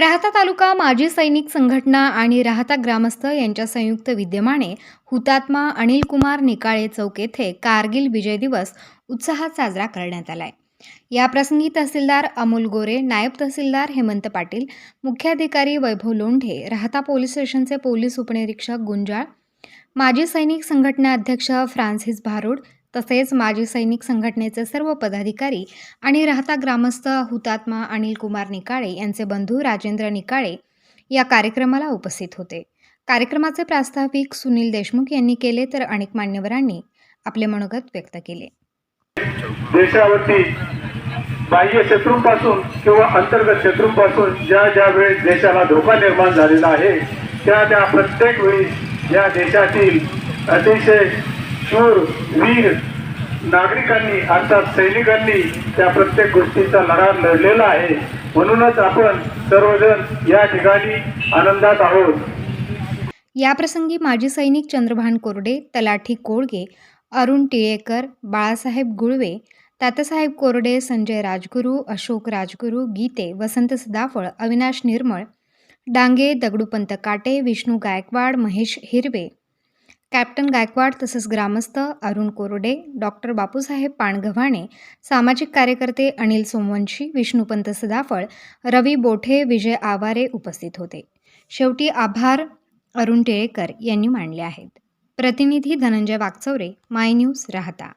राहता तालुका माजी सैनिक संघटना आणि राहता ग्रामस्थ यांच्या संयुक्त विद्यमाने हुतात्मा अनिल कुमार निकाळे चौक येथे कारगिल विजय दिवस उत्साहात साजरा करण्यात आलाय. याप्रसंगी तहसीलदार अमोल गोरे नायब तहसीलदार हेमंत पाटील मुख्याधिकारी वैभव लोंढे राहता पोलीस स्टेशनचे पोलीस उपनिरीक्षक गुंजाळ माजी सैनिक संघटना अध्यक्ष फ्रान्सिस भारूड तसेच माजी सैनिक संघटनेचे सर्व पदाधिकारी आणि राहता ग्रामस्थ हुतात्मा अनिल कुमार निकाळे यांचे बंधू राजेंद्र निकाळे या कार्यक्रमाला उपस्थित होते. कार्यक्रमाचे प्रास्ताविक सुनील देशमुख यांनी केले तर अनेक मान्यवरांनी आपले मनोगत व्यक्त केले. देशावरती बाह्य शत्रूंपासून किंवा अंतर्गत शत्रूंपासून ज्या ज्या वेळेस देशाला धोका निर्माण झालेला आहे त्या त्या प्रत्येक वेळी या देशातील अतिशय शूर वीर नागरिकांनी अर्थात सैनिकांनी त्या प्रत्येक गोष्टीचा लढा लढलेला आहे. म्हणूनच आपण सर्वजण या ठिकाणी आनंदात आहोत. याप्रसंगी माजी सैनिक चंद्रभान कोरडे तलाठी कोळगे अरुण टिळेकर बाळासाहेब गुळवे तात्यासाहेब कोरडे संजय राजगुरू अशोक राजगुरू गीते वसंत सदाफळ अविनाश निर्मळ डांगे दगडूपंत काटे विष्णू गायकवाड महेश हिरवे कॅप्टन गायकवाड तसंच ग्रामस्थ अरुण कोरडे डॉक्टर बापूसाहेब पाणगव्हाणे सामाजिक कार्यकर्ते अनिल सोमवंशी विष्णुपंत सदाफळ रवी बोठे विजय आवारे उपस्थित होते. शेवटी आभार अरुण टिळेकर यांनी मांडले आहेत. प्रतिनिधी धनंजय वागचौरे माय न्यूज राहता.